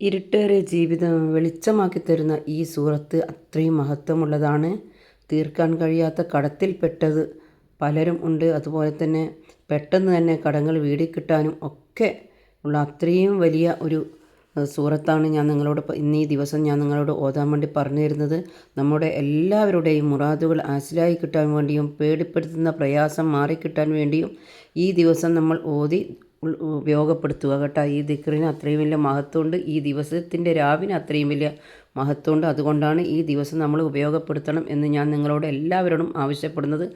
ഇരുട്ടേറിയ ജീവിതം വെളിച്ചമാക്കി തരുന്ന ഈ സൂറത്ത് അത്രയും മഹത്വമുള്ളതാണ്. തീർക്കാൻ കഴിയാത്ത കടത്തിൽപ്പെട്ടത് പലരും ഉണ്ട്. അതുപോലെ തന്നെ പെട്ടെന്ന് തന്നെ കടങ്ങൾ വീടിക്കിട്ടാനും ഒക്കെ ഉള്ള അത്രയും വലിയ ഒരു സൂറത്താണ് ഞാൻ നിങ്ങളോട് ഇന്ന് ദിവസം ഞാൻ നിങ്ങളോട് ഓതാൻ വേണ്ടി പറഞ്ഞു തരുന്നത്. നമ്മുടെ എല്ലാവരുടെയും മുറാദുകൾ ആശിലായി കിട്ടാൻ വേണ്ടിയും പേടിപ്പെടുത്തുന്ന പ്രയാസം മാറിക്കിട്ടാൻ വേണ്ടിയും ഈ ദിവസം നമ്മൾ ഓതി ഉപയോഗപ്പെടുത്തുക കേട്ടോ. ഈ ദിക്റിന് അത്രയും വലിയ മഹത്വമുണ്ട്. ഈ ദിവസത്തിന്റെ രാവിന് അത്രയും വലിയ മഹത്വമുണ്ട്. അതുകൊണ്ടാണ് ഈ ദിവസം നമ്മൾ ഉപയോഗപ്പെടുത്തണം എന്ന് ഞാൻ നിങ്ങളോട് എല്ലാവരോടും ആവശ്യപ്പെടുന്നത്.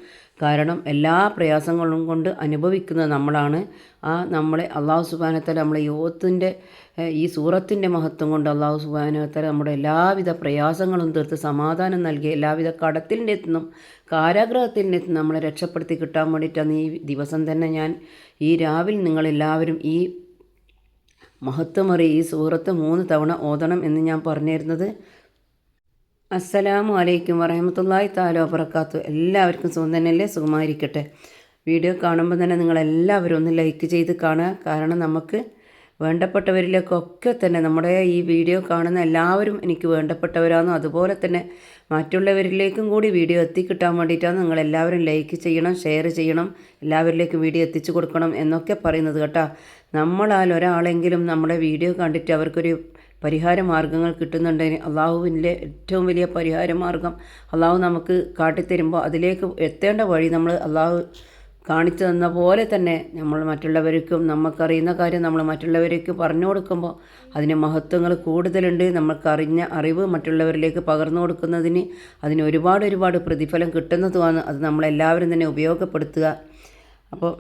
കാരണം എല്ലാ പ്രയാസങ്ങളും കൊണ്ട് അനുഭവിക്കുന്നത് നമ്മളാണ്. ആ നമ്മളെ അള്ളാഹു സുബാനത്തല നമ്മളെ യോത്തിന്റെ ഈ സൂറത്തിന്റെ മഹത്വം കൊണ്ട് അള്ളാഹു സുബാനത്തല നമ്മുടെ എല്ലാവിധ പ്രയാസങ്ങളും തീർത്ത് സമാധാനം നൽകി എല്ലാവിധ കടത്തിന്റെ നിന്നും കാരാഗ്രഹത്തിന്റെ നിന്നും നമ്മളെ രക്ഷപ്പെടുത്തി കിട്ടാൻ വേണ്ടിയിട്ടാണ് ഈ ദിവസം തന്നെ ഞാൻ ഈ രാവിലെ നിങ്ങളെല്ലാവരും ഈ മഹത്വമറി ഈ സൂറത്ത് മൂന്ന് തവണ ഓതണം എന്ന് ഞാൻ പറഞ്ഞിരുന്നത്. അസ്സലാമു അലൈക്കും വറഹമത്തല്ലായി താലോ പറക്കാത്തു എല്ലാവർക്കും സുഖം തന്നെയല്ലേ? സുഖമായിരിക്കട്ടെ. വീഡിയോ കാണുമ്പോൾ തന്നെ നിങ്ങളെല്ലാവരും ഒന്ന് ലൈക്ക് ചെയ്ത് കാണുക. കാരണം നമുക്ക് വേണ്ടപ്പെട്ടവരിലേക്കൊക്കെ തന്നെ നമ്മുടെ ഈ വീഡിയോ കാണുന്ന എല്ലാവരും എനിക്ക് വേണ്ടപ്പെട്ടവരാണെന്നും അതുപോലെ തന്നെ മറ്റുള്ളവരിലേക്കും കൂടി വീഡിയോ എത്തിക്കിട്ടാൻ വേണ്ടിയിട്ടാണ് നിങ്ങളെല്ലാവരും ലൈക്ക് ചെയ്യണം ഷെയർ ചെയ്യണം എല്ലാവരിലേക്കും വീഡിയോ എത്തിച്ചു കൊടുക്കണം എന്നൊക്കെ പറയുന്നത് കേട്ടോ. നമ്മളാൽ ഒരാളെങ്കിലും നമ്മുടെ വീഡിയോ കണ്ടിട്ട് അവർക്കൊരു പരിഹാര മാർഗങ്ങൾ കിട്ടുന്നുണ്ടെങ്കിൽ അള്ളാഹുവിന്റെ ഏറ്റവും വലിയ പരിഹാര മാർഗം അള്ളാഹു നമുക്ക് കാട്ടിത്തരുമ്പോൾ അതിലേക്ക് എത്തേണ്ട വഴി നമ്മൾ അള്ളാഹു കാണിച്ചു തന്ന പോലെ തന്നെ നമ്മൾ മറ്റുള്ളവർക്കും നമുക്കറിയുന്ന കാര്യം നമ്മൾ മറ്റുള്ളവർക്ക് പറഞ്ഞു കൊടുക്കുമ്പോൾ അതിന് മഹത്വങ്ങൾ കൂടുതലുണ്ട്. നമുക്കറിഞ്ഞ അറിവ് മറ്റുള്ളവരിലേക്ക് പകർന്നു കൊടുക്കുന്നതിന് അതിന് ഒരുപാട് ഒരുപാട് പ്രതിഫലം കിട്ടുന്നതുമാണ്. അത് നമ്മളെല്ലാവരും തന്നെ ഉപയോഗപ്പെടുത്തുക. അപ്പോൾ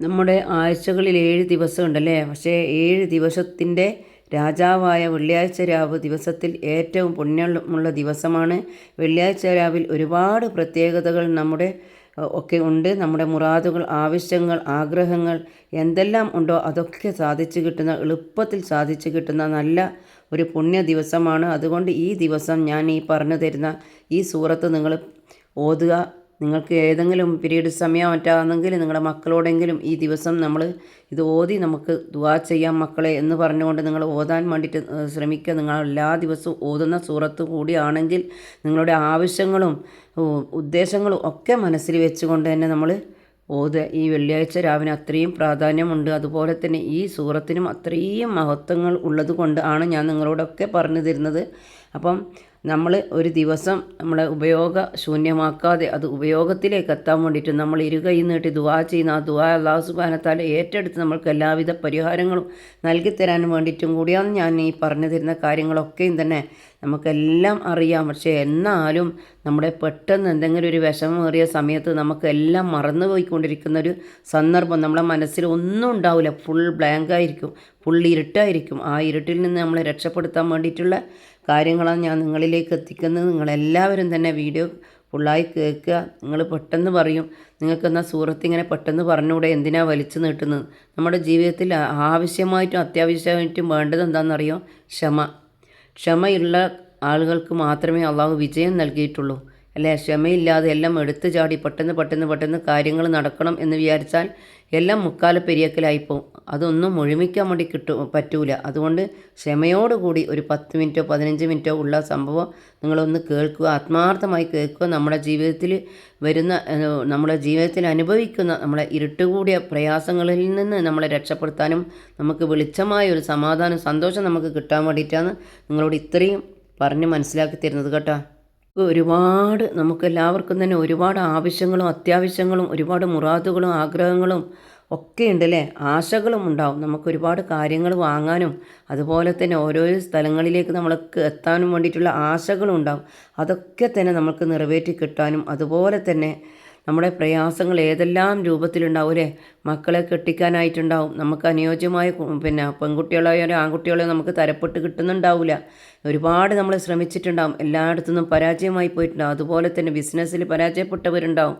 നമ്മുടെ ആഴ്ചകളിൽ ഏഴ് ദിവസം ഉണ്ടല്ലേ പക്ഷേ ഏഴ് ദിവസത്തിന്റെ രാജാവായ വെള്ളിയാഴ്ച രാവ് ദിവസത്തിൽ ഏറ്റവും പുണ്യമുള്ള ദിവസമാണ്. വെള്ളിയാഴ്ച രാവിൽ ഒരുപാട് പ്രത്യേകതകൾ നമ്മുടെ ഒക്കെ ഉണ്ട്. നമ്മുടെ മുറാദുകൾ ആവശ്യങ്ങൾ ആഗ്രഹങ്ങൾ എന്തെല്ലാം ഉണ്ടോ അതൊക്കെ സാധിച്ചു കിട്ടുന്ന എളുപ്പത്തിൽ സാധിച്ചു കിട്ടുന്ന നല്ല ഒരു പുണ്യ ദിവസമാണ്. അതുകൊണ്ട് ഈ ദിവസം ഞാൻ ഈ പറഞ്ഞു തരുന്ന ഈ സൂറത്ത് നിങ്ങൾ ഓതുക. നിങ്ങൾക്ക് ഏതെങ്കിലും പീരീഡ് സമയം മറ്റാണെങ്കിൽ നിങ്ങളുടെ മക്കളോടെങ്കിലും ഈ ദിവസം നമ്മൾ ഇത് ഓതി നമുക്ക് ദുവാ ചെയ്യാം മക്കളെ എന്ന് പറഞ്ഞുകൊണ്ട് നിങ്ങൾ ഓതാൻ വേണ്ടിയിട്ട് ശ്രമിക്കുക. നിങ്ങൾ എല്ലാ ദിവസവും ഓതുന്ന സൂറത്ത് കൂടിയാണെങ്കിൽ നിങ്ങളുടെ ആവശ്യങ്ങളും ഉദ്ദേശങ്ങളും ഒക്കെ മനസ്സിൽ വെച്ചുകൊണ്ട് തന്നെ നമ്മൾ ഓത് ഈ വെള്ളിയാഴ്ച രാവിലെ അത്രയും പ്രാധാന്യമുണ്ട്. അതുപോലെ തന്നെ ഈ സൂറത്തിനും അത്രയും മഹത്വങ്ങൾ ഉള്ളത് കൊണ്ടാണ് ഞാൻ നിങ്ങളോടൊക്കെ പറഞ്ഞു തരുന്നത്. അപ്പം നമ്മൾ ഒരു ദിവസം നമ്മളെ ഉപയോഗ ശൂന്യമാക്കാതെ അത് ഉപയോഗത്തിലേക്ക് എത്താൻ വേണ്ടിയിട്ട് നമ്മൾ ഇരുകൈ നീട്ടി ദുവാ ചെയ്യുന്ന ആ ദുവാ അള്ളാഹു സുബാനത്താൽ ഏറ്റെടുത്ത് നമ്മൾക്ക് എല്ലാവിധ പരിഹാരങ്ങളും നൽകി തരാൻ വേണ്ടിയിട്ടും കൂടിയാണ് ഞാൻ ഈ പറഞ്ഞു തരുന്ന കാര്യങ്ങളൊക്കെയും തന്നെ നമുക്കെല്ലാം അറിയാം. പക്ഷേ എന്നാലും നമ്മുടെ പെട്ടെന്ന് എന്തെങ്കിലും ഒരു വിഷമമേറിയ സമയത്ത് നമുക്കെല്ലാം മറന്നു പോയിക്കൊണ്ടിരിക്കുന്ന ഒരു സന്ദർഭം നമ്മുടെ മനസ്സിൽ ഒന്നും ഉണ്ടാവില്ല. ഫുൾ ബ്ലാങ്ക് ആയിരിക്കും ഫുൾ ഇരുട്ടായിരിക്കും. ആ ഇരുട്ടിൽ നിന്ന് നമ്മളെ രക്ഷപ്പെടുത്താൻ വേണ്ടിയിട്ടുള്ള കാര്യങ്ങളാണ് ഞാൻ നിങ്ങളിലേക്ക് എത്തിക്കുന്നത്. നിങ്ങളെല്ലാവരും തന്നെ വീഡിയോ ഫുള്ളായി കേൾക്കുക. നിങ്ങൾ പെട്ടെന്ന് പറയും. നിങ്ങൾക്ക് നിങ്ങൾക്കെന്നാൽ സൂറത്ത് ഇങ്ങനെ പെട്ടെന്ന് പറഞ്ഞുകൂടെ? എന്തിനാ വലിച്ചു നീട്ടുന്നത്? നമ്മുടെ ജീവിതത്തിൽ ആവശ്യമായിട്ടും അത്യാവശ്യമായിട്ടും വേണ്ടത് എന്താണെന്നറിയോ? ക്ഷമ. ക്ഷമയുള്ള ആളുകൾക്ക് മാത്രമേ അള്ളാഹു വിജയം നൽകിയിട്ടുള്ളൂ. അല്ലേ? ക്ഷമയില്ലാതെ എല്ലാം എടുത്തു ചാടി പെട്ടെന്ന് പെട്ടെന്ന് പെട്ടെന്ന് കാര്യങ്ങൾ നടക്കണം എന്ന് വിചാരിച്ചാൽ എല്ലാം മുക്കാല പെരിയക്കലായിപ്പോവും. അതൊന്നും മുഴുമിക്കാൻ വേണ്ടി കിട്ടും പറ്റൂല. അതുകൊണ്ട് ക്ഷമയോടുകൂടി ഒരു പത്ത് മിനിറ്റോ പതിനഞ്ച് മിനിറ്റോ ഉള്ള സംഭവം നിങ്ങളൊന്ന് കേൾക്കുക ആത്മാർത്ഥമായി കേൾക്കുക. നമ്മുടെ ജീവിതത്തിൽ വരുന്ന നമ്മുടെ ജീവിതത്തിൽ അനുഭവിക്കുന്ന നമ്മളെ ഇരുട്ടുകൂടിയ പ്രയാസങ്ങളിൽ നിന്ന് നമ്മളെ രക്ഷപ്പെടുത്താനും നമുക്ക് വെളിച്ചമായ ഒരു സമാധാനം സന്തോഷം നമുക്ക് കിട്ടാൻ വേണ്ടിയിട്ടാണ് നിങ്ങളോട് ഇത്രയും പറഞ്ഞ് മനസ്സിലാക്കി തരുന്നത് കേട്ടോ. ഒരുപാട് നമുക്കെല്ലാവർക്കും തന്നെ ഒരുപാട് ആവശ്യങ്ങളും അത്യാവശ്യങ്ങളും ഒരുപാട് മുറാദുകളും ആഗ്രഹങ്ങളും ഒക്കെ ഉണ്ട് അല്ലേ ആശകളും ഉണ്ടാവും. നമുക്ക് ഒരുപാട് കാര്യങ്ങൾ വാങ്ങാനും അതുപോലെ തന്നെ ഓരോരോ സ്ഥലങ്ങളിലേക്ക് നമ്മൾക്ക് എത്താനും വേണ്ടിയിട്ടുള്ള ആശകളും ഉണ്ടാവും. അതൊക്കെ തന്നെ നമുക്ക് നിറവേറ്റി കിട്ടാനും അതുപോലെ തന്നെ നമ്മുടെ പ്രയാസങ്ങൾ ഏതെല്ലാം രൂപത്തിലുണ്ടാവും അല്ലേ? മക്കളെ കെട്ടിക്കാനായിട്ടുണ്ടാവും. നമുക്ക് അനുയോജ്യമായ പിന്നെ പെൺകുട്ടികളായാലും ആൺകുട്ടികളെയോ നമുക്ക് തരപ്പെട്ട് കിട്ടുന്നുണ്ടാവില്ല ഒരുപാട് നമ്മൾ ശ്രമിച്ചിട്ടുണ്ടാവും. എല്ലായിടത്തുനിന്നും പരാജയമായി പോയിട്ടുണ്ടാവും അതുപോലെ തന്നെ ബിസിനസ്സിൽ പരാജയപ്പെട്ടവരുണ്ടാവും.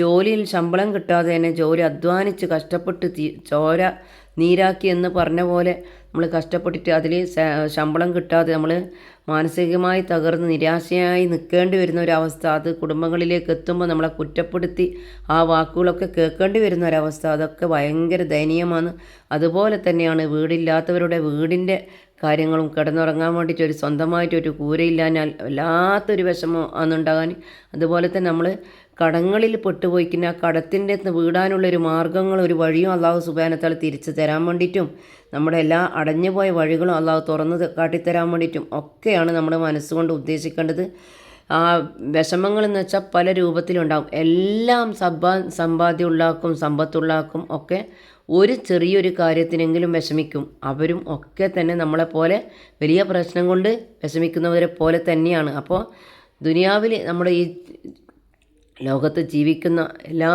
ജോലിയിൽ ശമ്പളം കിട്ടാതെ തന്നെ ജോലി അധ്വാനിച്ച് കഷ്ടപ്പെട്ട് ചോര നീരാക്കി എന്ന് പറഞ്ഞ പോലെ നമ്മൾ കഷ്ടപ്പെട്ടിട്ട് അതിൽ ശമ്പളം കിട്ടാതെ നമ്മൾ മാനസികമായി തകർന്ന് നിരാശയായി നിൽക്കേണ്ടി വരുന്ന ഒരവസ്ഥ. അത് കുടുംബങ്ങളിലേക്ക് എത്തുമ്പോൾ നമ്മളെ കുറ്റപ്പെടുത്തി ആ വാക്കുകളൊക്കെ കേൾക്കേണ്ടി വരുന്ന ഒരവസ്ഥ. അതൊക്കെ ഭയങ്കര ദയനീയമാണ്. അതുപോലെ തന്നെയാണ് വീടില്ലാത്തവരുടെ വീടിന്റെ കാര്യങ്ങളും കിടന്നുറങ്ങാൻ വേണ്ടിയിട്ട് ഒരു സ്വന്തമായിട്ട് ഒരു കൂരയില്ലാഞ്ഞാൽ വല്ലാത്തൊരു വിഷമം ആണെന്നുണ്ടാകാൻ അതുപോലെ തന്നെ നമ്മൾ കടങ്ങളിൽ പെട്ടുപോയിക്കുന്ന ആ കടത്തിന്റെ വീടാനുള്ളൊരു മാർഗങ്ങൾ ഒരു വഴിയും അള്ളാഹു സുബാനത്താൽ തിരിച്ചു തരാൻ വേണ്ടിയിട്ടും നമ്മുടെ എല്ലാ അടഞ്ഞുപോയ വഴികളും അള്ളാഹു തുറന്ന് കാട്ടിത്തരാൻ വേണ്ടിയിട്ടും ഒക്കെയാണ് നമ്മുടെ മനസ്സുകൊണ്ട് ഉദ്ദേശിക്കേണ്ടത്. ആ വിഷമങ്ങൾ എന്ന് വെച്ചാൽ പല രൂപത്തിലുണ്ടാകും. എല്ലാം സമ്പാ സമ്പാദ്യം ഉള്ളാക്കും സമ്പത്തുള്ളാക്കും ഒക്കെ ഒരു ചെറിയൊരു കാര്യത്തിനെങ്കിലും വിഷമിക്കും. അവരും ഒക്കെ തന്നെ നമ്മളെപ്പോലെ വലിയ പ്രശ്നം കൊണ്ട് വിഷമിക്കുന്നവരെ പോലെ തന്നെയാണ്. അപ്പോൾ ദുനിയാവിൽ നമ്മുടെ ഈ ലോകത്ത് ജീവിക്കുന്ന എല്ലാ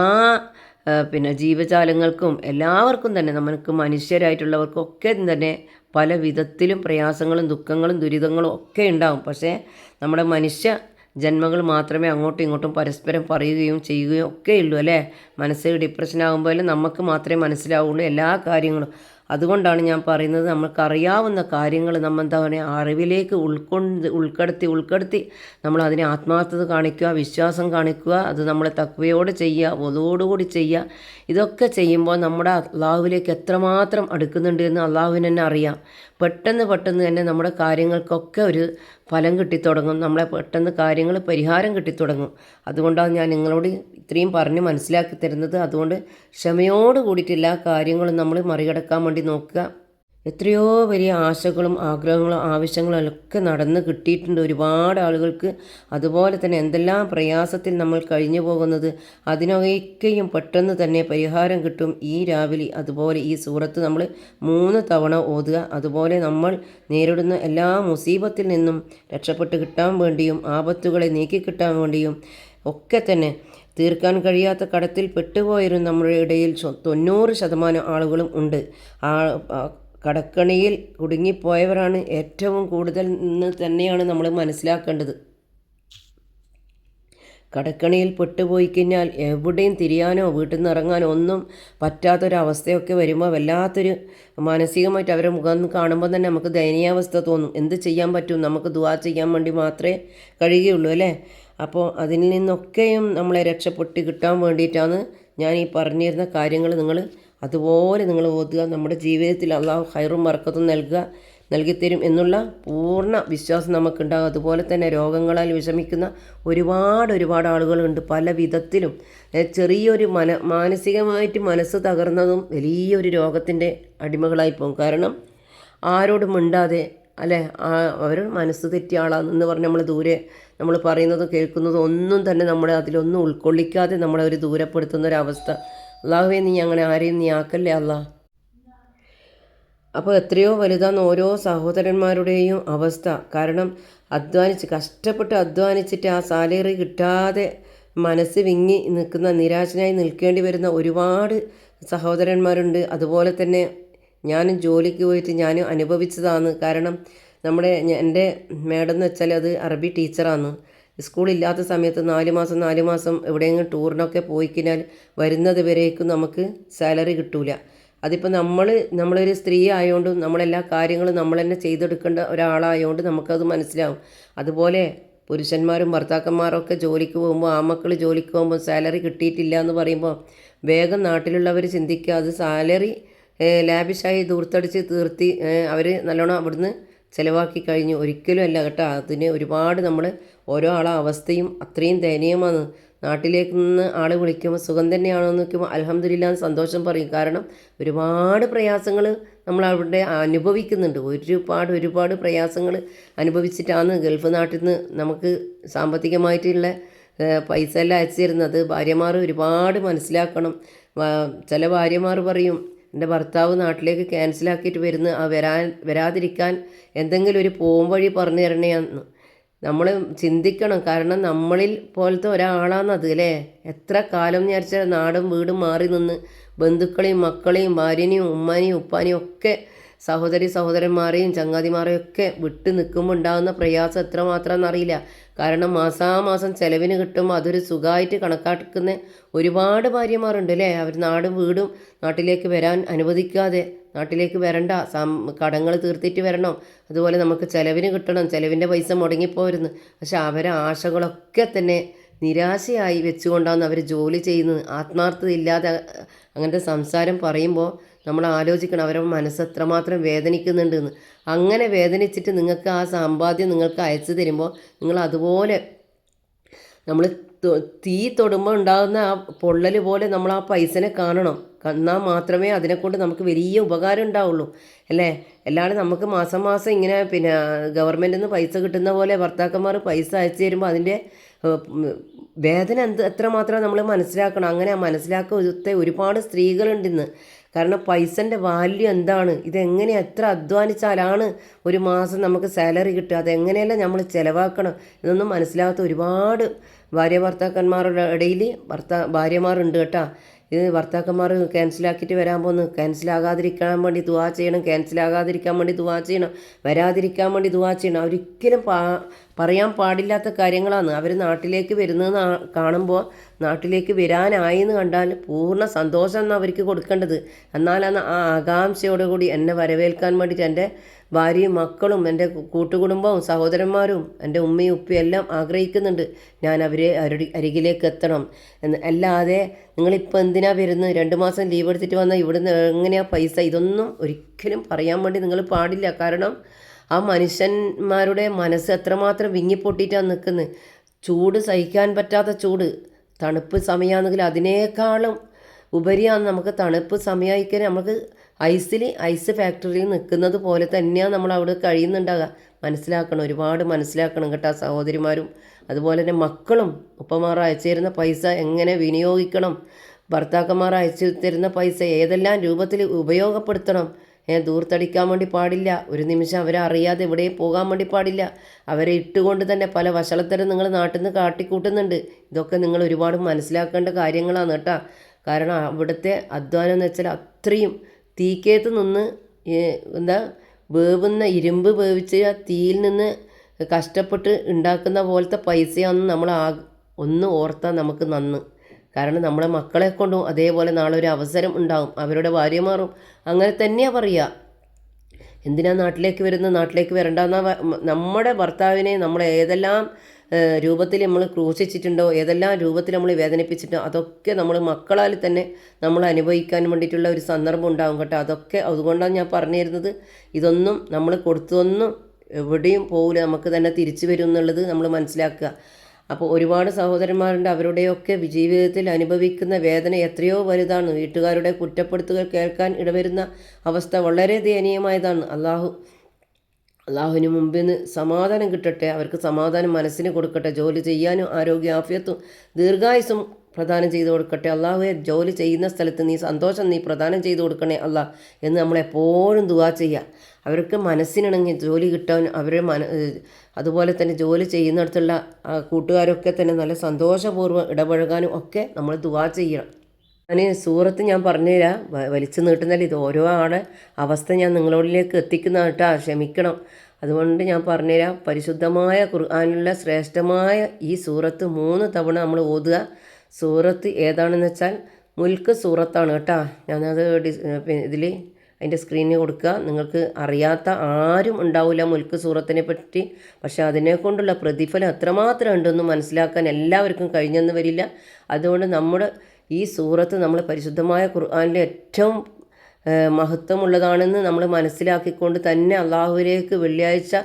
പിന്നെ ജീവജാലങ്ങൾക്കും എല്ലാവർക്കും തന്നെ നമുക്ക് മനുഷ്യരായിട്ടുള്ളവർക്കൊക്കെ തന്നെ പല വിധത്തിലും പ്രയാസങ്ങളും ദുഃഖങ്ങളും ദുരിതങ്ങളും ഒക്കെ ഉണ്ടാകും പക്ഷേ നമ്മുടെ മനുഷ്യ ജന്മങ്ങൾ മാത്രമേ അങ്ങോട്ടും ഇങ്ങോട്ടും പരസ്പരം പറയുകയും ചെയ്യുകയും ഒക്കെ ഉള്ളൂ അല്ലേ? മനസ്സ് ഡിപ്രഷൻ ആകുമ്പോൾ നമുക്ക് മാത്രമേ മനസ്സിലാവുള്ളൂ എല്ലാ കാര്യങ്ങളും. അതുകൊണ്ടാണ് ഞാൻ പറയുന്നത് നമുക്കറിയാവുന്ന കാര്യങ്ങൾ നമ്മൾ എന്താ പറയുക അറിവിലേക്ക് ഉൾക്കൊണ്ട് ഉൾപ്പെടുത്തി ഉൾപ്പെടുത്തി നമ്മൾ അതിനെ ആത്മാർത്ഥത കാണിക്കുക വിശ്വാസം കാണിക്കുക അത് നമ്മളെ തക്വയോടെ ചെയ്യുക ഒതോടുകൂടി ചെയ്യുക. ഇതൊക്കെ ചെയ്യുമ്പോൾ നമ്മുടെ അള്ളാഹുവിലേക്ക് എത്രമാത്രം അടുക്കുന്നുണ്ട് എന്ന് അള്ളാഹുവിന് അറിയാം. പെട്ടെന്ന് പെട്ടെന്ന് തന്നെ നമ്മുടെ കാര്യങ്ങൾക്കൊക്കെ ഒരു ഫലം കിട്ടിത്തുടങ്ങും. നമ്മളെ പെട്ടെന്ന് കാര്യങ്ങൾ പരിഹാരം കിട്ടിത്തുടങ്ങും. അതുകൊണ്ടാണ് ഞാൻ നിങ്ങളോട് ഇത്രയും പറഞ്ഞ് മനസ്സിലാക്കി തരുന്നത്. അതുകൊണ്ട് ക്ഷമയോട് കൂടിയിട്ട് എല്ലാ കാര്യങ്ങളും നമ്മൾ മറികടക്കാൻ വേണ്ടി നോക്കുക. എത്രയോ വലിയ ആശകളും ആഗ്രഹങ്ങളും ആവശ്യങ്ങളും ഒക്കെ നടന്ന് കിട്ടിയിട്ടുണ്ട്. ഒരുപാട് ആളുകൾക്ക് അതുപോലെ തന്നെ എന്തെല്ലാം പ്രയാസത്തിൽ നമ്മൾ കഴിഞ്ഞു പോകുന്നത് അതിനൊക്കെയും പെട്ടെന്ന് തന്നെ പരിഹാരം കിട്ടും. ഈ രാവിലെ അതുപോലെ ഈ സൂറത്ത് നമ്മൾ മൂന്ന് തവണ ഓതുക. അതുപോലെ നമ്മൾ നേരിടുന്ന എല്ലാ മുസീബത്തിൽ നിന്നും രക്ഷപ്പെട്ട് കിട്ടാൻ വേണ്ടിയും ആപത്തുകളെ നീക്കി കിട്ടാൻ വേണ്ടിയും ഒക്കെ തന്നെ തീർക്കാൻ കഴിയാത്ത കടത്തിൽ പെട്ടുപോയിരുന്ന നമ്മുടെ ഇടയിൽ തൊണ്ണൂറ് ശതമാനം ആളുകളും ഉണ്ട്. ആ കടക്കണിയിൽ കുടുങ്ങിപ്പോയവരാണ് ഏറ്റവും കൂടുതൽ എന്ന് തന്നെയാണ് നമ്മൾ മനസ്സിലാക്കേണ്ടത്. കടക്കണിയിൽ പെട്ടുപോയി കഴിഞ്ഞാൽ എവിടെയും തിരിയാനോ വീട്ടിൽ നിന്ന് ഇറങ്ങാനോ ഒന്നും പറ്റാത്തൊരവസ്ഥയൊക്കെ വരുമ്പോൾ വല്ലാത്തൊരു മാനസികമായിട്ട് അവരെ മുഖം കാണുമ്പോൾ തന്നെ നമുക്ക് ദയനീയാവസ്ഥ തോന്നും. എന്ത് ചെയ്യാൻ പറ്റും? നമുക്ക് ദുവാ ചെയ്യാൻ വേണ്ടി മാത്രമേ കഴിയുകയുള്ളൂ അല്ലേ? അപ്പോൾ അതിൽ നിന്നൊക്കെയും നമ്മളെ രക്ഷപ്പെട്ട് കിട്ടാൻ വേണ്ടിയിട്ടാണ് ഞാൻ ഈ പറഞ്ഞിരുന്ന കാര്യങ്ങൾ നിങ്ങൾ അതുപോലെ നിങ്ങൾ ഓതുക നമ്മുടെ ജീവിതത്തിൽ അള്ളാഹു ഹൈറും മറക്കത്തും നൽകുക നൽകിത്തരും എന്നുള്ള പൂർണ വിശ്വാസം നമുക്കുണ്ടാകും. അതുപോലെ തന്നെ രോഗങ്ങളാൽ വിഷമിക്കുന്ന ഒരുപാട് ഒരുപാട് ആളുകളുണ്ട്. പല വിധത്തിലും ചെറിയൊരു മന മാനസികമായിട്ട് മനസ്സ് തകർന്നതും വലിയൊരു രോഗത്തിന്റെ അടിമകളായി പോകും. കാരണം ആരോടും മിണ്ടാതെ അല്ലേ അവർ മനസ്സ് തെറ്റിയ ആളാണെന്ന് പറഞ്ഞ് നമ്മൾ ദൂരെ നമ്മൾ പറയുന്നതും കേൾക്കുന്നതും ഒന്നും തന്നെ നമ്മളെ അതിലൊന്നും ഉൾക്കൊള്ളിക്കാതെ നമ്മളെ ഒരു ദൂരപ്പെടുത്തുന്ന ഒരവസ്ഥ അള്ളാഹുവേ നീ അങ്ങനെ ആരെയും നീ ആക്കല്ലേ അള്ളാഹ് അപ്പോൾ എത്രയോ വലുതാന്ന് ഓരോ സഹോദരന്മാരുടെയും അവസ്ഥ. കാരണം അധ്വാനിച്ച് കഷ്ടപ്പെട്ട് അധ്വാനിച്ചിട്ട് ആ സാലറി കിട്ടാതെ മനസ്സ് വിങ്ങി നിൽക്കുന്ന നിരാശനായി നിൽക്കേണ്ടി വരുന്ന ഒരുപാട് സഹോദരന്മാരുണ്ട്. അതുപോലെ തന്നെ ഞാനും ജോലിക്ക് പോയിട്ട് ഞാനും അനുഭവിച്ചതാണ്. കാരണം നമ്മുടെ എന്റെ മേഡം എന്ന് വെച്ചാൽ അത് അറബി ടീച്ചറാണ്. സ്കൂളില്ലാത്ത സമയത്ത് നാല് മാസം നാല് മാസം എവിടെയെങ്കിലും ടൂറിനൊക്കെ പോയി കഴിഞ്ഞാൽ വരുന്നത് വരേക്കും നമുക്ക് സാലറി കിട്ടൂല. അതിപ്പോൾ നമ്മൾ നമ്മളൊരു സ്ത്രീ ആയതുകൊണ്ടും നമ്മളെല്ലാ കാര്യങ്ങളും നമ്മൾ തന്നെ ചെയ്തെടുക്കേണ്ട ഒരാളായതുകൊണ്ട് നമുക്കത് മനസ്സിലാവും. അതുപോലെ പുരുഷന്മാരും ഭർത്താക്കന്മാരൊക്കെ ജോലിക്ക് പോകുമ്പോൾ ആ മക്കൾ ജോലിക്ക് പോകുമ്പോൾ സാലറി കിട്ടിയിട്ടില്ല എന്ന് പറയുമ്പോൾ വേഗം നാട്ടിലുള്ളവർ ചിന്തിക്കുക അത് സാലറി ലാബിഷായി ദൂർത്തടിച്ച് തീർത്തി അവർ നല്ലോണം അവിടുന്ന് ചിലവാക്കി കഴിഞ്ഞു ഒരിക്കലും അല്ല കേട്ടോ. അതിന് ഒരുപാട് നമ്മൾ ഓരോ ആളെ അവസ്ഥയും അത്രയും ദയനീയമാണ്. നാട്ടിലേക്ക് നിന്ന് ആൾ വിളിക്കുമ്പോൾ സുഖം തന്നെയാണോ എന്ന് നോക്കുമ്പോൾ അലഹമ്മദില്ല സന്തോഷം പറയും. കാരണം ഒരുപാട് പ്രയാസങ്ങൾ നമ്മൾ അവിടെ അനുഭവിക്കുന്നുണ്ട്. ഒരുപാട് ഒരുപാട് പ്രയാസങ്ങൾ അനുഭവിച്ചിട്ടാണ് ഗൾഫ് നാട്ടിൽ നിന്ന് നമുക്ക് സാമ്പത്തികമായിട്ടുള്ള പൈസ എല്ലാം അയച്ചു തരുന്നത്. ഭാര്യമാർ ഒരുപാട് മനസ്സിലാക്കണം. ചില ഭാര്യമാർ പറയും എന്റെ ഭർത്താവ് നാട്ടിലേക്ക് ക്യാൻസലാക്കിയിട്ട് വരുന്ന വരാൻ വരാതിരിക്കാൻ എന്തെങ്കിലും ഒരു പോംവഴി പറഞ്ഞു തരണേന്ന്. നമ്മൾ ചിന്തിക്കണം. കാരണം നമ്മളിൽ പോലത്തെ ഒരാളാണത് അല്ലേ? എത്ര കാലം വിചാരിച്ചാൽ നാടും വീടും മാറി നിന്ന് ബന്ധുക്കളെയും മക്കളെയും ഭാര്യനെയും ഉമ്മാനെയും ഉപ്പാനെയും ഒക്കെ സഹോദരി സഹോദരന്മാരെയും ചങ്ങാതിമാരെയും ഒക്കെ വിട്ട് നിൽക്കുമ്പോൾ ഉണ്ടാകുന്ന പ്രയാസം എത്രമാത്രം എന്നറിയില്ല. കാരണം മാസാമാസം ചെലവിന് കിട്ടുമ്പോൾ അതൊരു സുഖമായിട്ട് കണക്കാക്കുന്ന ഒരുപാട് ഭാര്യമാരുണ്ട് അല്ലേ? അവർ നാടും വീടും നാട്ടിലേക്ക് വരാൻ അനുവദിക്കാതെ നാട്ടിലേക്ക് വരണ്ട സം കടങ്ങൾ തീർത്തിട്ട് വരണം. അതുപോലെ നമുക്ക് ചിലവിന് കിട്ടണം ചിലവിന്റെ പൈസ മുടങ്ങിപ്പോരുന്നു. പക്ഷെ അവരെ ആശകളൊക്കെ തന്നെ നിരാശയായി വെച്ചുകൊണ്ടാണ് അവർ ജോലി ചെയ്യുന്നത്. ആത്മാർത്ഥത ഇല്ലാതെ അങ്ങനത്തെ സംസാരം പറയുമ്പോൾ നമ്മൾ ആലോചിക്കണം അവരുടെ മനസ്സ് എത്രമാത്രം വേദനിക്കുന്നുണ്ടെന്ന്. അങ്ങനെ വേദനിച്ചിട്ട് നിങ്ങൾക്ക് ആ സമ്പാദ്യം നിങ്ങൾക്ക് അയച്ചു തരുമ്പോൾ നിങ്ങൾ അതുപോലെ നമ്മൾ തീ തൊടുമ്പോൾ ഉണ്ടാകുന്ന ആ പൊള്ളൽ പോലെ നമ്മൾ ആ പൈസനെ കാണണം. എന്നാൽ മാത്രമേ അതിനെക്കൊണ്ട് നമുക്ക് വലിയ ഉപകാരം ഉണ്ടാവുള്ളൂ. അല്ലേ? അല്ലാതെ നമുക്ക് മാസം മാസം ഇങ്ങനെ പിന്നെ ഗവൺമെന്റിൽ നിന്ന് പൈസ കിട്ടുന്ന പോലെ ഭർത്താക്കന്മാർ പൈസ അയച്ചു തരുമ്പോൾ അതിന്റെ വേദന എന്ത് എത്രമാത്രം നമ്മൾ മനസ്സിലാക്കണം. അങ്ങനെ മനസ്സിലാക്കാത്ത ഒരുപാട് സ്ത്രീകളുണ്ട് ഇന്ന് കാരണം പൈസന്റെ വാല്യൂ എന്താണ്? ഇതെങ്ങനെ എത്ര അധ്വാനിച്ചാലാണ് ഒരു മാസം നമുക്ക് സാലറി കിട്ടുക? അതെങ്ങനെയല്ല നമ്മൾ ചിലവാക്കണം? ഇതൊന്നും മനസ്സിലാകാത്ത ഒരുപാട് ഭാര്യ ഭർത്താക്കന്മാരുടെ ഇടയിൽ ഭർത്താ ഭാര്യമാരുണ്ട് കേട്ടോ. ഇത് ഭർത്താക്കന്മാർ ക്യാൻസലാക്കിയിട്ട് വരാൻ പോകുന്നു ക്യാൻസലാകാതിരിക്കാൻ വേണ്ടി ദുവാ ചെയ്യണം. ക്യാൻസലാകാതിരിക്കാൻ വേണ്ടി ദുവാ ചെയ്യണം. വരാതിരിക്കാൻ വേണ്ടി ദുവാ ചെയ്യണം. ഒരിക്കലും പറയാൻ പാടില്ലാത്ത കാര്യങ്ങളാണ് അവർ നാട്ടിലേക്ക് വരുന്നത് കാണുമ്പോൾ നാട്ടിലേക്ക് വരാനായി എന്ന് കണ്ടാൽ പൂർണ സന്തോഷമാണ് അവർക്ക് കൊടുക്കേണ്ടത്. എന്നാലാണ് ആ ആകാംക്ഷയോടുകൂടി എന്നെ വരവേൽക്കാൻ വേണ്ടിയിട്ട് എന്റെ ഭാര്യയും മക്കളും എന്റെ കൂട്ടുകുടുംബവും സഹോദരന്മാരും എന്റെ ഉമ്മയും ഉപ്പയും എല്ലാം ആഗ്രഹിക്കുന്നുണ്ട് ഞാൻ അവരെ അവരുടെ അരികിലേക്ക് എത്തണം എന്ന്. അല്ലാതെ നിങ്ങളിപ്പോൾ എന്തിനാ വരുന്നത്? രണ്ട് മാസം ലീവ് എടുത്തിട്ട് വന്നാൽ ഇവിടുന്ന് എങ്ങനെയാണ് പൈസ? ഇതൊന്നും ഒരിക്കലും പറയാൻ വേണ്ടി നിങ്ങൾ പാടില്ല. കാരണം ആ മനുഷ്യന്മാരുടെ മനസ്സ് എത്രമാത്രം വിങ്ങിപ്പൊട്ടിയിട്ടാണ് നിൽക്കുന്നത്? ചൂട് സഹിക്കാൻ പറ്റാത്ത ചൂട്. തണുപ്പ് സമയമാണെങ്കിൽ അതിനേക്കാളും ഉപരിയാണ് നമുക്ക് തണുപ്പ് സമയമായിക്കാൻ നമുക്ക് ഐസിൽ ഐസ് ഫാക്ടറിയിൽ നിൽക്കുന്നത് പോലെ തന്നെയാണ് നമ്മൾ അവിടെ കഴിയുന്നുണ്ടാകുക മനസ്സിലാക്കണം ഒരുപാട് മനസ്സിലാക്കണം കേട്ടോ സഹോദരിമാരും. അതുപോലെ തന്നെ മക്കളും ഉപ്പമാർ അയച്ചു തരുന്ന പൈസ എങ്ങനെ വിനിയോഗിക്കണം? ഭർത്താക്കന്മാർ അയച്ചു തരുന്ന പൈസ ഏതെല്ലാം രൂപത്തിൽ ഉപയോഗപ്പെടുത്തണം? ദൂർത്തടിക്കാൻ വേണ്ടി പാടില്ല. ഒരു നിമിഷം അവരെ അറിയാതെ എവിടെയും പോകാൻ വേണ്ടി പാടില്ല. അവരെ ഇട്ടുകൊണ്ട് തന്നെ പല വഷളത്തരം നിങ്ങൾ നാട്ടിൽ നിന്ന് കാട്ടിക്കൂട്ടുന്നുണ്ട്. ഇതൊക്കെ നിങ്ങൾ ഒരുപാട് മനസ്സിലാക്കേണ്ട കാര്യങ്ങളാണ് കേട്ടോ. കാരണം അവിടുത്തെ അധ്വാനം എന്ന് വെച്ചാൽ അത്രയും തീക്കേത്ത് നിന്ന് എന്താ വേവുന്ന ഇരുമ്പ് വേവിച്ച തീയിൽ നിന്ന് കഷ്ടപ്പെട്ട് ഉണ്ടാക്കുന്ന പോലത്തെ പൈസയാണെന്ന് നമ്മൾ ആ ഒന്ന് ഓർത്താൽ നമുക്ക് നന്ന്. കാരണം നമ്മളെ മക്കളെ കൊണ്ടും അതേപോലെ നാളെ ഒരു അവസരം ഉണ്ടാവും അവരുടെ ഭാര്യമാറും അങ്ങനെ തന്നെയാണ് പറയുക എന്തിനാ നാട്ടിലേക്ക് വരുന്ന നാട്ടിലേക്ക് വരണ്ടെന്നാ നമ്മുടെ ഭർത്താവിനെ നമ്മൾ ഏതെല്ലാം രൂപത്തിൽ നമ്മൾ ക്രൂശിച്ചിട്ടുണ്ടോ ഏതെല്ലാം രൂപത്തിൽ നമ്മൾ വേദനിപ്പിച്ചിട്ടോ അതൊക്കെ നമ്മൾ മക്കളാൽ തന്നെ നമ്മൾ അനുഭവിക്കാൻ വേണ്ടിയിട്ടുള്ള ഒരു സന്ദർഭം ഉണ്ടാകും കേട്ടോ. അതൊക്കെ അതുകൊണ്ടാണ് ഞാൻ പറഞ്ഞു തരുന്നത് ഇതൊന്നും നമ്മൾ കൊടുത്തൊന്നും എവിടെയും പോകില്ല നമുക്ക് തന്നെ തിരിച്ചു വരും എന്നുള്ളത് നമ്മൾ മനസ്സിലാക്കുക. അപ്പോൾ ഒരുപാട് സഹോദരന്മാരുണ്ട്. അവരുടെയൊക്കെ ജീവിതത്തിൽ അനുഭവിക്കുന്ന വേദന എത്രയോ വലുതാണ്. വീട്ടുകാരുടെ കുറ്റപ്പെടുത്തുകൾ കേൾക്കാൻ ഇടവരുന്ന അവസ്ഥ വളരെ ദയനീയമായതാണ്. അള്ളാഹു അള്ളാഹുവിന് മുമ്പിൽ നിന്ന് സമാധാനം കിട്ടട്ടെ. അവർക്ക് സമാധാനം മനസ്സിന് കൊടുക്കട്ടെ. ജോലി ചെയ്യാനും ആരോഗ്യ ആഫിയത്തും ദീർഘായുസും പ്രദാനം ചെയ്തു കൊടുക്കട്ടെ. അള്ളാഹുവെ ജോലി ചെയ്യുന്ന സ്ഥലത്ത് നീ സന്തോഷം നീ പ്രദാനം ചെയ്തു കൊടുക്കണേ അല്ല എന്ന് നമ്മളെപ്പോഴും ദുവാ ചെയ്യുക അവർക്ക് മനസ്സിനിണങ്ങി ജോലി കിട്ടാൻ അവരെ മന അതുപോലെ തന്നെ ജോലി ചെയ്യുന്നിടത്തുള്ള കൂട്ടുകാരൊക്കെ തന്നെ നല്ല സന്തോഷപൂർവം ഇടപഴകാനും ഒക്കെ നമ്മൾ ദുവാ ചെയ്യണം. ഞാൻ സൂറത്ത് ഞാൻ പറഞ്ഞുതരാം. വലിച്ചു നീട്ടുന്നതിൽ ഇത് ഓരോ ആളെ അവസ്ഥ ഞാൻ നിങ്ങളോടിലേക്ക് എത്തിക്കുന്ന കേട്ടാ ക്ഷമിക്കണം. അതുകൊണ്ട് ഞാൻ പറഞ്ഞുതരാം. പരിശുദ്ധമായ ഖുർആാനുള്ള ശ്രേഷ്ഠമായ ഈ സൂറത്ത് മൂന്ന് തവണ നമ്മൾ ഓതുക. സൂറത്ത് ഏതാണെന്ന് വെച്ചാൽ മുൽക്ക് സൂറത്താണ് കേട്ടോ. ഞാനത് ഡിസ് ഇതിൽ അതിന്റെ സ്ക്രീനിൽ കൊടുക്കുക. നിങ്ങൾക്ക് അറിയാത്ത ആരും ഉണ്ടാവില്ല മുൽക്ക് സൂറത്തിനെ പറ്റി. പക്ഷേ അതിനെക്കൊണ്ടുള്ള പ്രതിഫലം എത്രമാത്രം ഉണ്ടെന്ന് മനസ്സിലാക്കാൻ എല്ലാവർക്കും കഴിഞ്ഞെന്ന് വരില്ല. അതുകൊണ്ട് നമ്മുടെ ഈ സൂറത്ത് നമ്മൾ പരിശുദ്ധമായ ഖുർആാനിലെ ഏറ്റവും മഹത്വമുള്ളതാണെന്ന് നമ്മൾ മനസ്സിലാക്കിക്കൊണ്ട് തന്നെ അള്ളാഹുവിലേക്ക് വെള്ളിയാഴ്ച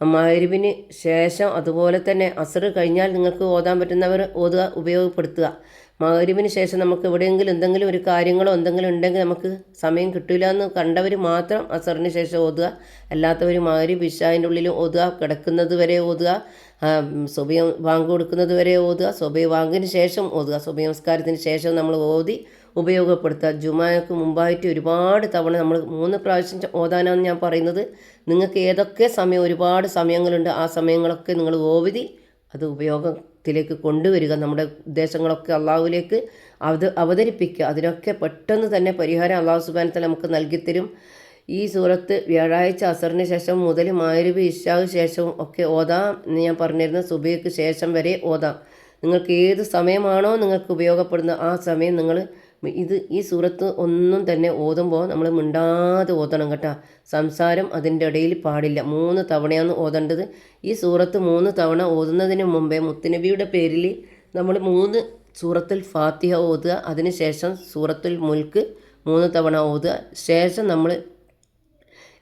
മരുവിന് ശേഷം അതുപോലെ തന്നെ അസർ കഴിഞ്ഞാൽ നിങ്ങൾക്ക് ഓതാൻ പറ്റുന്നവർ ഓതുക ഉപയോഗപ്പെടുത്തുക. മകരിവിന് ശേഷം നമുക്ക് എവിടെയെങ്കിലും എന്തെങ്കിലും ഒരു കാര്യങ്ങളോ എന്തെങ്കിലും ഉണ്ടെങ്കിൽ നമുക്ക് സമയം കിട്ടില്ല എന്ന് കണ്ടവർ മാത്രം അസറിന് ശേഷം ഓതുക. അല്ലാത്തവർ മാരി വിഷാവിന്റെ ഉള്ളിൽ ഓതുക കിടക്കുന്നത് വരെ ഓതുക സ്വഭയം വാങ്ക് കൊടുക്കുന്നത് വരെ ഓതുക സ്വഭയ വാങ്കിന് ശേഷം ഓതുക. സ്വഭയ നമസ്കാരത്തിന് ശേഷം നമ്മൾ ഓതി ഉപയോഗപ്പെടുത്തുക ജുമാക്ക് മുമ്പായിട്ട് ഒരുപാട് തവണ നമ്മൾ മൂന്ന് പ്രാവശ്യം ഓതാനാണെന്ന് ഞാൻ പറയുന്നത്. നിങ്ങൾക്ക് ഏതൊക്കെ സമയം ഒരുപാട് സമയങ്ങളുണ്ട് ആ സമയങ്ങളൊക്കെ നിങ്ങൾ ഓതി അത് ഉപയോഗത്തിലേക്ക് കൊണ്ടുവരിക. നമ്മുടെ ഉദ്ദേശങ്ങളൊക്കെ അള്ളാഹുവിലേക്ക് അവത അവതരിപ്പിക്കുക. അതിനൊക്കെ പെട്ടെന്ന് തന്നെ പരിഹാരം അള്ളാഹു സുബാനത്തിൽ നമുക്ക് നൽകിത്തരും. ഈ സൂറത്ത് വ്യാഴാഴ്ച അസറിന് ശേഷം മുതൽ മാരുവി ഇഷാവ് ശേഷവും ഒക്കെ ഓതാം എന്ന് ഞാൻ പറഞ്ഞിരുന്ന. സുബയ്ക്ക് ശേഷം വരെ ഓതാം. നിങ്ങൾക്ക് ഏത് സമയമാണോ നിങ്ങൾക്ക് ഉപയോഗപ്പെടുന്ന ആ സമയം നിങ്ങൾ ഇത് ഈ സൂറത്ത് ഒന്നും തന്നെ ഓതുമ്പോൾ നമ്മൾ മിണ്ടാതെ ഓതണം കേട്ടോ. സംസാരം അതിന്റെ ഇടയിൽ പാടില്ല. മൂന്ന് തവണയാണ് ഓതേണ്ടത്. ഈ സൂറത്ത് മൂന്ന് തവണ ഓതുന്നതിന് മുമ്പേ മുത്തുനബിയുടെ പേരിൽ നമ്മൾ മൂന്ന് സൂറത്തുൽ ഫാത്തിഹ ഓതുക. അതിനുശേഷം സൂറത്തുൽ മുൽക്ക് മൂന്ന് തവണ ഓതുക. ശേഷം നമ്മൾ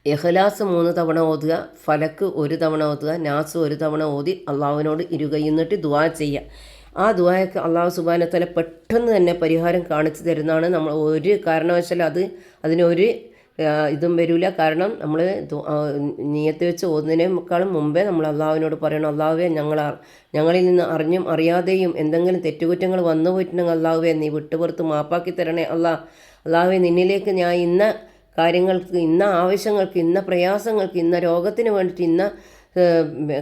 എഹ്ലാസ് മൂന്ന് തവണ ഓതുക. ഫലക്ക് ഒരു തവണ ഓതുക. നാസ് ഒരു തവണ ഓതി അള്ളാഹുവിനോട് ഇരുകയെന്നിട്ട് ദുവാ ചെയ്യുക. ആ ദുബായൊക്കെ അള്ളാഹു സുബാനത്തല പെട്ടെന്ന് തന്നെ പരിഹാരം കാണിച്ചു തരുന്നതാണ്. നമ്മൾ ഒരു കാരണവശാലും അത് അതിനൊരു ഇതും വരില്ല കാരണം നമ്മൾ നീയത്ത് വെച്ച് ഓതുന്നതിനേക്കാളും മുമ്പേ നമ്മൾ അള്ളാഹുവിനോട് പറയണം അള്ളാഹുവെ ഞങ്ങൾ ഞങ്ങളിൽ നിന്ന് അറിഞ്ഞും അറിയാതെയും എന്തെങ്കിലും തെറ്റുകുറ്റങ്ങൾ വന്നു പോയിട്ടുണ്ടെങ്കിൽ അള്ളാഹുവെ നീ വിട്ടുപുറത്ത് മാപ്പാക്കി തരണേ അള്ളാഹ് അള്ളാഹുവെ നിന്നിലേക്ക് ഞാൻ ഇന്ന കാര്യങ്ങൾക്ക് ഇന്ന ആവശ്യങ്ങൾക്ക് ഇന്ന പ്രയാസങ്ങൾക്ക് ഇന്ന രോഗത്തിന് വേണ്ടിയിട്ട് ഇന്ന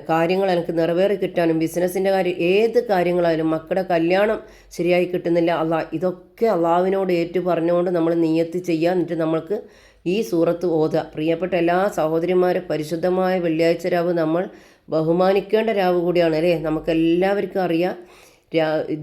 കാര്യങ്ങൾ എനിക്ക് നിറവേറി കിട്ടാനും ബിസിനസ്സിന്റെ കാര്യം ഏത് കാര്യങ്ങളായാലും മക്കളുടെ കല്യാണം ശരിയായി കിട്ടുന്നില്ല. അള്ളാ ഇതൊക്കെ അള്ളാവിനോട് ഏറ്റു പറഞ്ഞുകൊണ്ട് നമ്മൾ നീയത്ത് ചെയ്യുക. എന്നിട്ട് നമ്മൾക്ക് ഈ സൂറത്ത് ഓതുക. പ്രിയപ്പെട്ട എല്ലാ സഹോദരിമാരും പരിശുദ്ധമായ വെള്ളിയാഴ്ച രാവ് നമ്മൾ ബഹുമാനിക്കേണ്ട രാവ് കൂടിയാണ് അല്ലേ? നമുക്കെല്ലാവർക്കും അറിയാം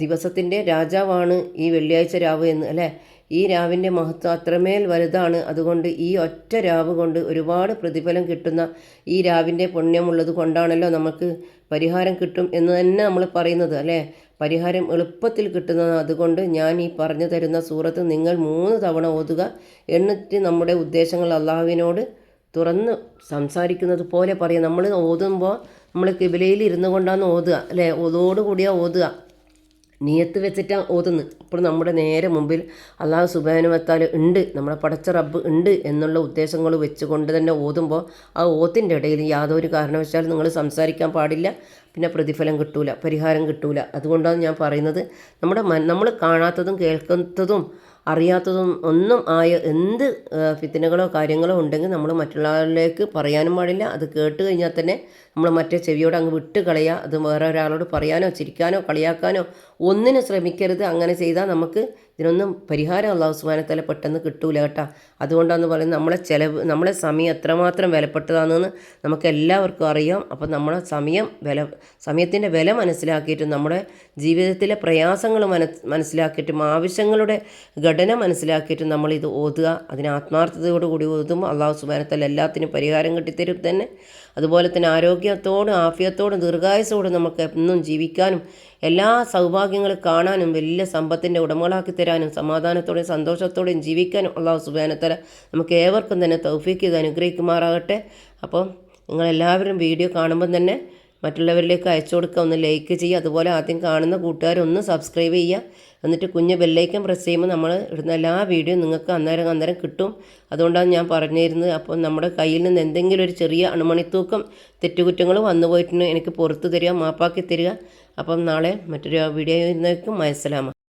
ദിവസത്തിന്റെ രാജാവാണ് ഈ വെള്ളിയാഴ്ച രാവ് എന്ന് അല്ലേ? ഈ രാവിന്റെ മഹത്വം അത്രമേൽ വലുതാണ്. അതുകൊണ്ട് ഈ ഒറ്റ രാവ് കൊണ്ട് ഒരുപാട് പ്രതിഫലം കിട്ടുന്ന ഈ രാവിന്റെ പുണ്യമുള്ളത് കൊണ്ടാണല്ലോ നമുക്ക് പരിഹാരം കിട്ടും എന്ന് തന്നെ നമ്മൾ പറയുന്നത് അല്ലേ? പരിഹാരം എളുപ്പത്തിൽ കിട്ടുന്നത് അതുകൊണ്ട് ഞാൻ ഈ പറഞ്ഞു തരുന്ന സൂറത്ത് നിങ്ങൾ മൂന്ന് തവണ ഓതുക. എന്നിട്ട് നമ്മുടെ ഉദ്ദേശങ്ങൾ അള്ളാഹുവിനോട് തുറന്ന് സംസാരിക്കുന്നത് പോലെ പറയാം. നമ്മൾ ഓതുമ്പോൾ നമ്മൾ കിബിലയിൽ ഇരുന്നു കൊണ്ടാണ് ഓതുക അല്ലേ? ഓതോടുകൂടിയാണ് ഓതുക. നീയത്ത് വെച്ചിട്ടാണ് ഓതുന്നത് അപ്പോൾ നമ്മുടെ നേരെ മുമ്പിൽ അള്ളാഹു സുബാനുവത്താൽ ഉണ്ട്. നമ്മുടെ പടച്ച റബ്ബ് ഉണ്ട് എന്നുള്ള ഉദ്ദേശങ്ങൾ വെച്ചുകൊണ്ട് തന്നെ ഓതുമ്പോൾ ആ ഓത്തിന്റെ ഇടയിൽ യാതൊരു കാരണവശാലും നിങ്ങൾ സംസാരിക്കാൻ പാടില്ല. പിന്നെ പ്രതിഫലം കിട്ടൂല പരിഹാരം കിട്ടൂല. അതുകൊണ്ടാണ് ഞാൻ പറയുന്നത്. നമ്മുടെ നമ്മൾ കാണാത്തതും കേൾക്കാത്തതും അറിയാത്തതും ഒന്നും ആയ എന്ത് ഫിത്തനകളോ കാര്യങ്ങളോ ഉണ്ടെങ്കിൽ നമ്മൾ മറ്റുള്ളവരിലേക്ക് പറയാനും പാടില്ല. അത് കേട്ട് കഴിഞ്ഞാൽ തന്നെ നമ്മൾ മറ്റേ ചെവിയോട് അങ്ങ് വിട്ട് കളയുക. അത് വേറെ ഒരാളോട് പറയാനോ ചിരിക്കാനോ കളിയാക്കാനോ ഒന്നിനും ശ്രമിക്കരുത്. അങ്ങനെ ചെയ്താൽ നമുക്ക് ഇതിനൊന്നും പരിഹാരം അള്ളാഹു സുബാനത്തല പെട്ടെന്ന് കിട്ടൂല കേട്ടോ. അതുകൊണ്ടാണ് പറയുന്നത് നമ്മളെ ചിലവ് നമ്മളെ സമയം എത്രമാത്രം വിലപ്പെട്ടതാണെന്ന് നമുക്ക് എല്ലാവർക്കും അറിയാം. അപ്പം നമ്മളെ സമയം വില സമയത്തിന്റെ വില മനസ്സിലാക്കിയിട്ട് നമ്മുടെ ജീവിതത്തിലെ പ്രയാസങ്ങൾ മനസ് മനസ്സിലാക്കിയിട്ടും ആവശ്യങ്ങളുടെ ഘടന മനസ്സിലാക്കിയിട്ടും നമ്മളിത് ഓതുക. അതിന് ആത്മാർത്ഥതയോടുകൂടി ഓതുമ്പോൾ അള്ളാഹു സുബാനത്തല എല്ലാത്തിനും പരിഹാരം കിട്ടിത്തരും തന്നെ. അതുപോലെ തന്നെ ആരോഗ്യത്തോടും ആഫിയത്തോടും ദീർഘായുസോടും നമുക്ക് എന്നും ജീവിക്കാനും എല്ലാ സൗഭാഗ്യങ്ങളും കാണാനും വലിയ സമ്പത്തിന്റെ ഉടമകളാക്കി തരാനും സമാധാനത്തോടെയും സന്തോഷത്തോടെയും ജീവിക്കാനും അള്ളാഹു സുബാനത്തല നമുക്ക് ഏവർക്കും തന്നെ തൗഫീക്ക് ഇത് അനുഗ്രഹിക്കുമാറാകട്ടെ. അപ്പം നിങ്ങളെല്ലാവരും വീഡിയോ കാണുമ്പം തന്നെ മറ്റുള്ളവരിലേക്ക് അയച്ചു കൊടുക്കുക ഒന്ന് ലൈക്ക് ചെയ്യുക. അതുപോലെ ആദ്യം കാണുന്ന കൂട്ടുകാരൊന്ന് സബ്സ്ക്രൈബ് ചെയ്യുക. എന്നിട്ട് കുഞ്ഞ് ബെല്ലൈക്കൻ പ്രസ് ചെയ്യുമ്പോൾ നമ്മൾ ഇടുന്ന എല്ലാ വീഡിയോയും നിങ്ങൾക്ക് അന്നേരം അന്നേരം കിട്ടും. അതുകൊണ്ടാണ് ഞാൻ പറഞ്ഞിരുന്നത്. അപ്പോൾ നമ്മുടെ കയ്യിൽ നിന്ന് എന്തെങ്കിലും ഒരു ചെറിയ അണുമണിത്തൂക്കം തെറ്റുകുറ്റങ്ങൾ വന്നു പോയിട്ടുണ്ടെങ്കിൽ എനിക്ക് പുറത്ത് തരിക മാപ്പാക്കി തരിക. അപ്പം നാളെ മറ്റൊരു വീഡിയോ ഇരുന്നേക്കും മയസലാമ